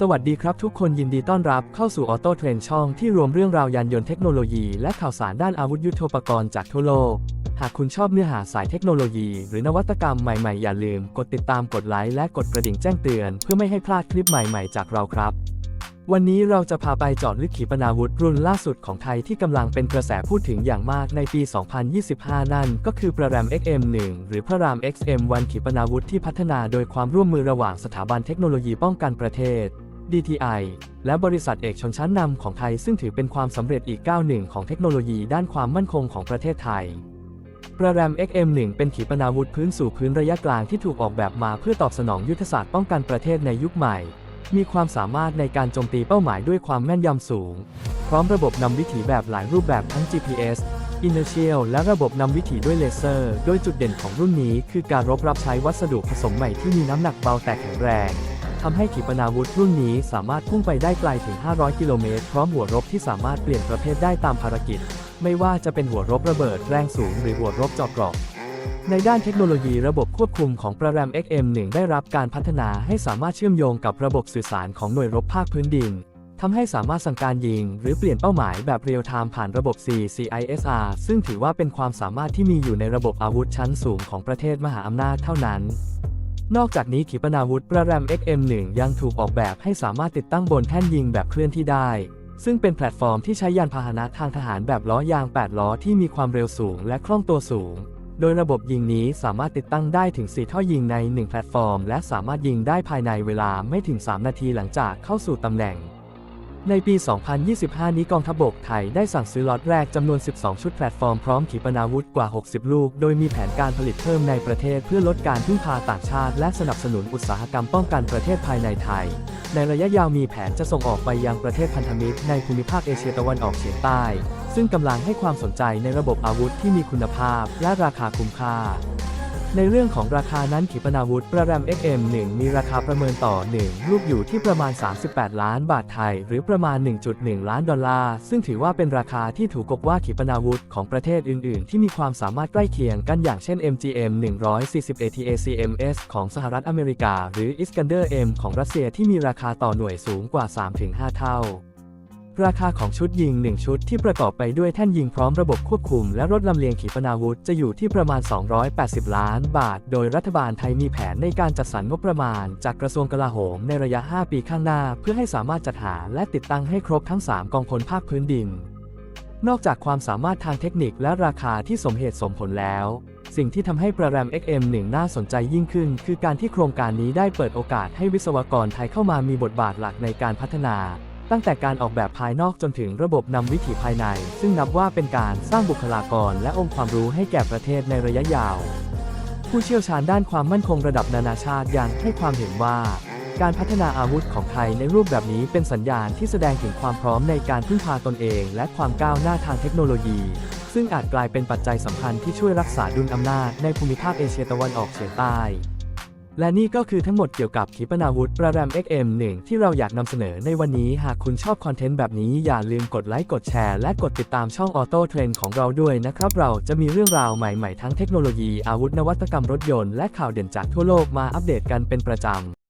สวัสดีครับทุกคนยินดีต้อนรับเข้าสู่ออโต้เทรนช่องที่รวมเรื่องราวยานยนต์เทคโนโลยี และข่าวสารด้านอาวุธยุทโธปกรณ์จากทั่วโลก หากคุณชอบเนื้อหาสายเทคโนโลยี หรือนวัตกรรมใหม่ๆ อย่าลืม กดติดตามกดไลค์และกดกระดิ่งแจ้งเตือน เพื่อไม่ให้พลาดคลิปใหม่ๆ จากเราครับ วันนี้เราจะพาไปเจอดลึกขีปนาวุธรุ่นล่าสุดของไทยที่กำลังเป็นกระแสพูดถึงอย่างมากในปี 2025 นั่นก็คือพระราม XM1 หรือพระราม XM1 ขีปนาวุธที่พัฒนาโดยความร่วมมือระหว่างสถาบันเทคโนโลยีป้องกันประเทศ DTI และบริษัทเอกชนชั้นนำของไทยซึ่งถือเป็นความสำเร็จอีกก้าวหนึ่งของเทคโนโลยีด้านความมั่นคงของประเทศไทยประแรม XM1 เป็นขีปนาวุธพื้นสู่พื้นระยะกลางที่ถูกออกแบบมาเพื่อตอบสนองยุทธศาสตร์ป้องกันประเทศในยุคใหม่ มีความสามารถในการโจมตีเป้าหมายด้วยความแม่นยำสูง พร้อมระบบนำวิถีแบบหลายรูปแบบทั้ง GPS Inertial และระบบนำวิถีด้วยเลเซอร์ โดยจุดเด่นของรุ่นนี้คือการรบรับใช้วัสดุผสมใหม่ที่มีน้ำหนักเบาแต่แข็งแรง ทำให้ขีปนาวุธรุ่นนี้สามารถพุ่งไปได้ไกลถึง 500 กิโลเมตร พร้อมหัวรบที่สามารถเปลี่ยนประเภทได้ตามภารกิจ ไม่ว่าจะเป็นหัวรบระเบิดแรงสูงหรือหัวรบเจาะเกราะในด้านเทคโนโลยีระบบควบคุมของประแรม XM1 ได้รับการพัฒนาให้สามารถเชื่อมโยงกับระบบสื่อสารของหน่วยรบภาคพื้นดินทำให้สามารถสั่งการยิง หรือเปลี่ยนเป้าหมายแบบเรียลไทม์ผ่านระบบ CCISR ซึ่งถือว่าเป็นความสามารถที่มีอยู่ในระบบอาวุธชั้นสูงของประเทศมหาอำนาจเท่านั้น นอกจากนี้ขีปนาวุธประแรม XM1 ยังถูกออกแบบให้สามารถติดตั้งบนแท่นยิงแบบเคลื่อนที่ได้ ซึ่งเป็นแพลตฟอร์มที่ใช้ยานพาหนะทางทหารแบบล้อยาง 8 ล้อที่มีความเร็วสูงและคล่องตัวสูง โดยระบบยิงนี้สามารถติดตั้งได้ถึง 4 ท่อยิงใน 1 แพลตฟอร์ม และสามารถยิงได้ภายในเวลาไม่ถึง 3 นาทีหลังจากเข้าสู่ตำแหน่ง ในปี 2025 นี้กองทัพบกไทยได้สั่งซื้อล็อตแรกจำนวน 12 ชุดแพลตฟอร์มพร้อมขีปนาวุธกว่า 60 ลูก โดยมีแผนการผลิตเพิ่มในประเทศเพื่อลดการพึ่งพาต่างชาติ และสนับสนุนอุตสาหกรรมป้องกันประเทศภายในไทย ในระยะยาวมีแผนจะส่งออกไปยังประเทศพันธมิตรในภูมิภาคเอเชียตะวันออกเฉียงใต้ ซึ่งกำลังให้ความสนใจในระบบอาวุธที่มีคุณภาพ และราคาคุ้มค่า ในเรื่องของราคานั้นขีปนาวุธประแรม XM1 มีราคาประเมินต่อ 1 ลูกอยู่ที่ประมาณ 38 ล้านบาทไทย หรือประมาณ 1.1 ล้านดอลลาร์ ซึ่งถือว่าเป็นราคาที่ถูกกว่าขีปนาวุธของประเทศอื่น ๆ ที่มีความสามารถใกล้เคียงกันอย่างเช่น MGM 140 ATACMS ของสหรัฐอเมริกา หรือ Iskander M ของรัสเซียที่มีราคาต่อหน่วยสูงกว่า 3-5 เท่า ราคาของชุดยิง 1 ชุดที่ประกอบไปด้วยแท่นยิงพร้อมระบบควบคุม และรถลำเลียงขีปนาวุธจะอยู่ที่ประมาณ 280 ล้านบาท โดยรัฐบาลไทยมีแผนในการจัดสรรงบประมาณ จากกระทรวงกลาโหมในระยะ 5 ปีข้างหน้า เพื่อให้สามารถจัดหาและติดตั้งให้ครบทั้ง 3 กองพลภาคพื้นดิน นอกจากความสามารถทางเทคนิคและราคาที่สมเหตุสมผลแล้วสิ่งที่ทำให้ประแรม XM1 น่าสนใจยิ่งขึ้น คือการที่โครงการนี้ได้เปิดโอกาสให้วิศวกรไทยเข้ามามีบทบาทหลักในการพัฒนา ตั้งแต่การออกแบบภายนอกจนถึงระบบนำวิถีภายใน ซึ่งนับว่าเป็นการสร้างบุคลากรและองค์ความรู้ให้แก่ประเทศในระยะยาว ผู้เชี่ยวชาญด้านความมั่นคงระดับนานาชาติยังให้ความเห็นว่า การพัฒนาอาวุธของไทยในรูปแบบนี้เป็นสัญญาณที่แสดงถึงความพร้อมในการพึ่งพาตนเอง และความก้าวหน้าทางเทคโนโลยี ซึ่งอาจกลายเป็นปัจจัยสำคัญที่ช่วยรักษาดุลอำนาจในภูมิภาคเอเชียตะวันออกเฉียงใต้ และนี่ก็คือทั้งหมดเกี่ยวกับขีปนาวุธประแรม XM1 ที่เราอยากนำเสนอในวันนี้ หากคุณชอบคอนเทนต์แบบนี้อย่าลืมกดไลค์กดแชร์และกดติดตามช่องออโต้เทรนของเราด้วยนะครับ เราจะมีเรื่องราวใหม่ๆ ทั้งเทคโนโลยีอาวุธนวัตกรรมรถยนต์และข่าวเด่นจากทั่วโลกมาอัปเดตกันเป็นประจำ